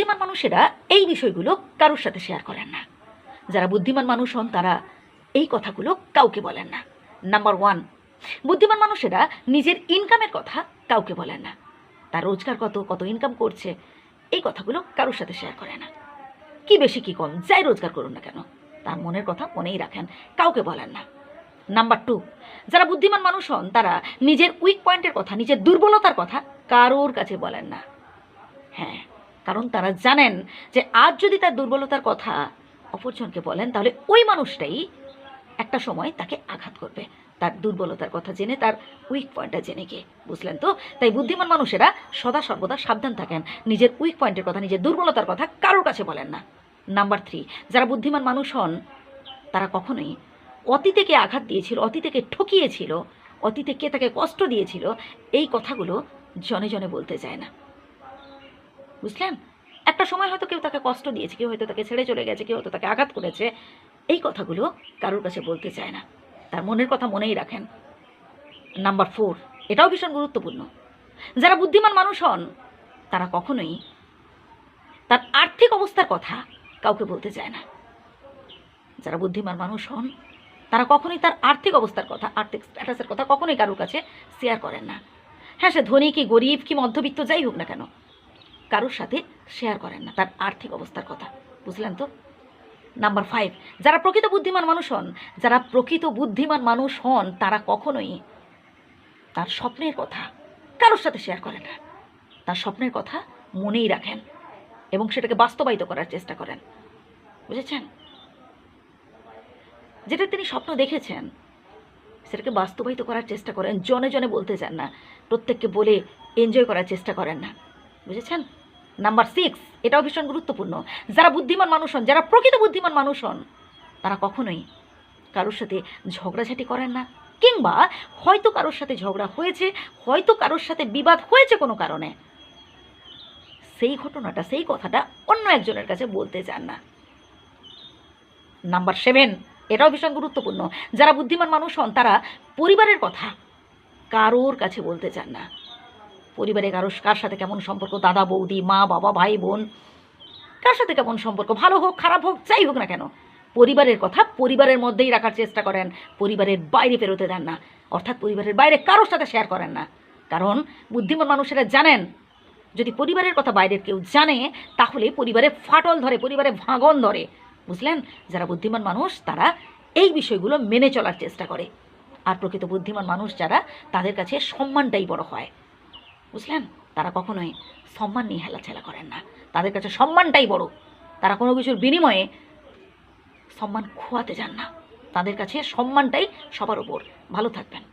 বুদ্ধিমান মানুষেরা এই বিষয়গুলো কারোর সাথে শেয়ার করেন না। যারা বুদ্ধিমান মানুষ হন, তারা এই কথাগুলো কাউকে বলেন না। নাম্বার ওয়ান বুদ্ধিমান মানুষেরা নিজের ইনকামের কথা কাউকে বলেন না। তার রোজগার কত কত ইনকাম করছে, এই কথাগুলো কারোর সাথে শেয়ার করে না। কি বেশি কি কম, যাই রোজগার করুন না কেন, তার মনের কথা মনেই রাখেন, কাউকে বলেন না। নাম্বার টু যারা বুদ্ধিমান মানুষ হন, তারা নিজের উইক পয়েন্টের কথা, নিজের দুর্বলতার কথা কারোর কাছে বলেন না। হ্যাঁ কারণ তারা জানেন যে আজ যদি তার দুর্বলতার কথা অপরজনকে বলেন, তাহলে ওই মানুষটাই একটা সময় তাকে আঘাত করবে। তার দুর্বলতার কথা জেনে, তার উইক পয়েন্টটা জেনে গিয়ে, বুঝলেন তো? তাই বুদ্ধিমান মানুষেরা সদা সর্বদা সাবধান থাকেন। নিজের উইক পয়েন্টের কথা, নিজের দুর্বলতার কথা কারোর কাছে বলেন না। নাম্বার থ্রি যারা বুদ্ধিমান মানুষ হন, তারা কখনোই অতীতেকে আঘাত দিয়েছিল, অতীতেকে ঠকিয়েছিল, অতীতে কে তাকে কষ্ট দিয়েছিল, এই কথাগুলো জনে জনে বলতে চায় না। বুঝলেন? একটা সময় হয়তো কেউ তাকে কষ্ট দিয়েছে, কেউ হয়তো তাকে ছেড়ে চলে গেছে, কেউ হয়তো তাকে আঘাত করেছে। এই কথাগুলো কারোর কাছে বলতে চায় না। তার মনের কথা মনেই রাখেন। নাম্বার ফোর, এটাও ভীষণ গুরুত্বপূর্ণ। যারা বুদ্ধিমান মানুষ হন, তারা কখনোই তার আর্থিক অবস্থার কথা কাউকে বলতে চায় না। যারা বুদ্ধিমান মানুষ হন, তারা কখনোই তার আর্থিক অবস্থার কথা, আর্থিক স্ট্যাটাসের কথা কখনোই কারোর কাছে শেয়ার করেন না। হ্যাঁ সে ধনী কি গরিব কি মধ্যবিত্ত, যাই হোক না কেন কারোর সাথে শেয়ার করেন না, তার আর্থিক অবস্থার কথা, বুঝলেন তো? নাম্বার ফাইভ যারা প্রকৃত বুদ্ধিমান মানুষ হন, যারা প্রকৃত বুদ্ধিমান মানুষ হন, তারা কখনোই তার স্বপ্নের কথা কারোর সাথে শেয়ার করেন না। তার স্বপ্নের কথা মনেই রাখেন এবং সেটাকে বাস্তবায়িত করার চেষ্টা করেন। বুঝেছেন? যেটা তিনি স্বপ্ন দেখেছেন, সেটাকে বাস্তবায়িত করার চেষ্টা করেন, জনে জনে বলতে চান না, প্রত্যেককে বলে এনজয় করার চেষ্টা করেন না। বুঝেছেন? নাম্বার সিক্স এটাও ভীষণ গুরুত্বপূর্ণ। যারা বুদ্ধিমান মানুষ হন, যারা প্রকৃত বুদ্ধিমান মানুষ হন, তারা কখনোই কারোর সাথে ঝগড়াঝাটি করেন না। কিংবা হয়তো কারোর সাথে ঝগড়া হয়েছে, হয়তো কারোর সাথে বিবাদ হয়েছে কোনো কারণে। সেই ঘটনাটা, সেই কথাটা অন্য একজনের কাছে বলতে চান না। নাম্বার সেভেন এটাও ভীষণ গুরুত্বপূর্ণ। যারা বুদ্ধিমান মানুষ হন, তারা পরিবারের কথা কারোর কাছে বলতে চান না। পরিবারে কারও, কার সাথে কেমন সম্পর্ক? দাদা, বৌদি, মা, বাবা, ভাই, বোন? কার সাথে কেমন সম্পর্ক? ভালো হোক, খারাপ হোক, যাই হোক না কেন। পরিবারের কথা পরিবারের মধ্যেই রাখার চেষ্টা করেন। পরিবারের বাইরে বেরোতে দেন না। অর্থাৎ পরিবারের বাইরে কারোর সাথে শেয়ার করেন না। কারণ বুদ্ধিমান মানুষেরা জানেন, যদি পরিবারের কথা বাইরের কেউ জানে, তাহলে পরিবারে ফাটল ধরে, পরিবারে ভাঙন ধরে। বুঝলেন? যারা বুদ্ধিমান মানুষ, তারা এই বিষয়গুলো মেনে চলার চেষ্টা করে। আর প্রকৃত বুদ্ধিমান মানুষ যারা, তাদের কাছে সম্মানটাই বড় হয়। বুঝলেন? তারা কখনোই সম্মান নিয়ে হেলাছেলা করেন না। তাদের কাছে সম্মানটাই বড়। তারা কোনো কিছুর বিনিময়ে সম্মান খোয়াতে যান না। তাদের কাছে সম্মানটাই সবার ওপর ভালো থাকবেন।